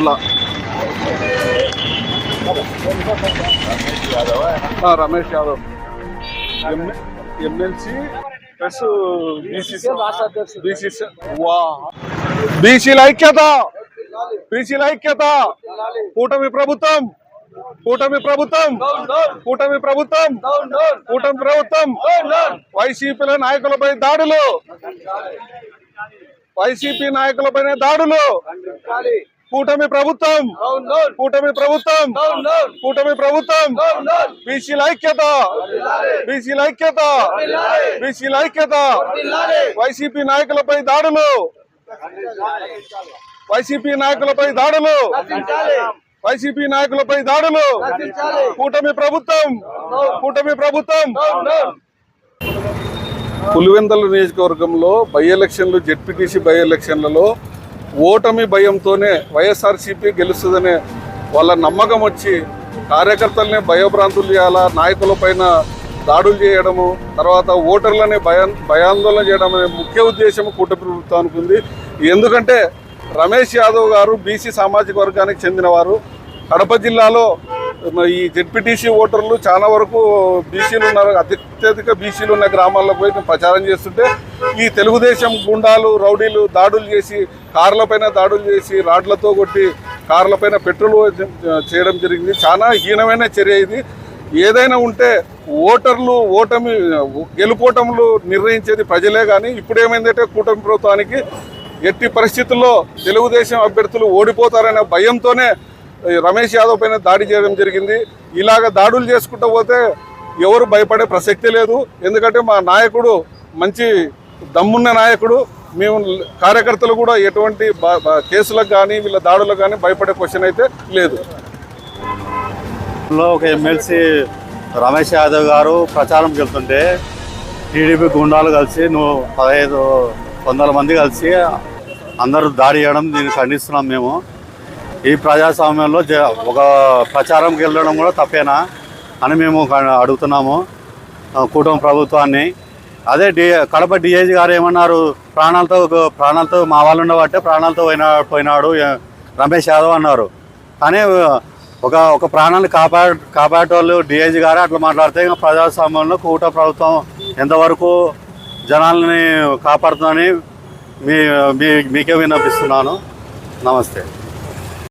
Tabla Ramesh Yadav. MLC plus BCC BCC బీసీల ఐక్యత. బీసీల ఐక్యత. కూటమి ప్రభుత్వం. కూటమి ప్రభుత్వం. కూటమి ప్రభుత్వం. కూటమి ప్రభుత్వం. వైసీపీల నాయకులపై దాడులు. వైసీపీ నాయకులపైన దాడులు. కూటమి ప్రభుత్వం. కూటమి ప్రభుత్వం. కూటమి ప్రభుత్వం. బీసీల ఐక్యత. బీసీల ఐక్యత. బీసీల ఐక్యత. వైసీపీ నాయకులపై దాడులు. వైసీపీ నాయకులపై దాడులు. వైసీపీ నాయకులపై దాడులు. కూటమి ప్రభుత్వం. కూటమి ప్రభుత్వం. పులివెందల నియోజకవర్గంలో బై ఎలక్షన్లు జెడ్పీటీసీ బై ఎలక్షన్లలో ఓటమి భయంతోనే వైఎస్ఆర్సీపీ గెలుస్తుందనే వాళ్ళ నమ్మకం వచ్చి కార్యకర్తల్ని భయభ్రాంతులు చేయాలా నాయకుల పైన దాడులు చేయడము తర్వాత ఓటర్లని భయా భయాందోళన చేయడం అనే ముఖ్య ఉద్దేశం కూటమి ప్రభుత్వానికి ఉంది. ఎందుకంటే రమేష్ యాదవ్ గారు బీసీ సామాజిక వర్గానికి చెందినవారు. కడప జిల్లాలో ఈ జెడ్పీటీసీ ఓటర్లు చాలా వరకు బీసీలు ఉన్నారు. అత్యధిక బీసీలు ఉన్న గ్రామాల్లో పోయి ప్రచారం చేస్తుంటే ఈ తెలుగుదేశం గుండాలు రౌడీలు దాడులు చేసి కార్లపైన దాడులు చేసి రాడ్లతో కొట్టి కార్లపైన పెట్రోల్ చేయడం జరిగింది. చాలా హీనమైన చర్య ఇది. ఏదైనా ఉంటే ఓటర్లు ఓటమి గెలుపోటములు నిర్ణయించేది ప్రజలే కానీ ఇప్పుడు ఏమైందంటే కూటమి ప్రభుత్వానికి ఎట్టి పరిస్థితుల్లో తెలుగుదేశం అభ్యర్థులు ఓడిపోతారనే భయంతోనే రమేష్ యాదవ్ పైన దాడి చేయడం జరిగింది. ఇలాగ దాడులు చేసుకుంటూ పోతే ఎవరు భయపడే ప్రసక్తి లేదు. ఎందుకంటే మా నాయకుడు మంచి దమ్మున్న నాయకుడు. మేము కార్యకర్తలు కూడా ఎటువంటి కేసులకు కానీ వీళ్ళ దాడులకు కానీ భయపడే క్వశ్చన్ అయితే లేదు. ఒక ఎమ్మెల్సీ రమేష్ యాదవ్ గారు ప్రచారంకి వెళ్తుంటే టీడీపీ గుండాలు కలిసి నువ్వు పదహైదు వందల మంది కలిసి అందరూ దాడి చేయడం దీన్ని ఖండిస్తున్నాం మేము. ఈ ప్రజాస్వామ్యంలో జ- ఒక ప్రచారంకి వెళ్ళడం కూడా తప్పేనా అని మేము అడుగుతున్నాము. ఆ, కూటమి ప్రభుత్వాన్ని. అదే డి కడప డిఐజీ గారు ఏమన్నారు? ప్రాణాలతో ప్రాణాలతో మా వాళ్ళు ఉండబట్టే ప్రాణాలతో పోయినా పోయినాడు రమేష్ యాదవ్ అన్నారు. కానీ ఒక ఒక ప్రాణాన్ని కాపా కాపాడేటోళ్ళు డిఐజీ గారు అట్లా మాట్లాడితే ఇంకా ప్రజాస్వామ్యంలో కూట ప్రభుత్వం ఎంతవరకు జనాల్ని కాపాడుతుందని మీ మీ మీకే విన్నపిస్తున్నాను. నమస్తే.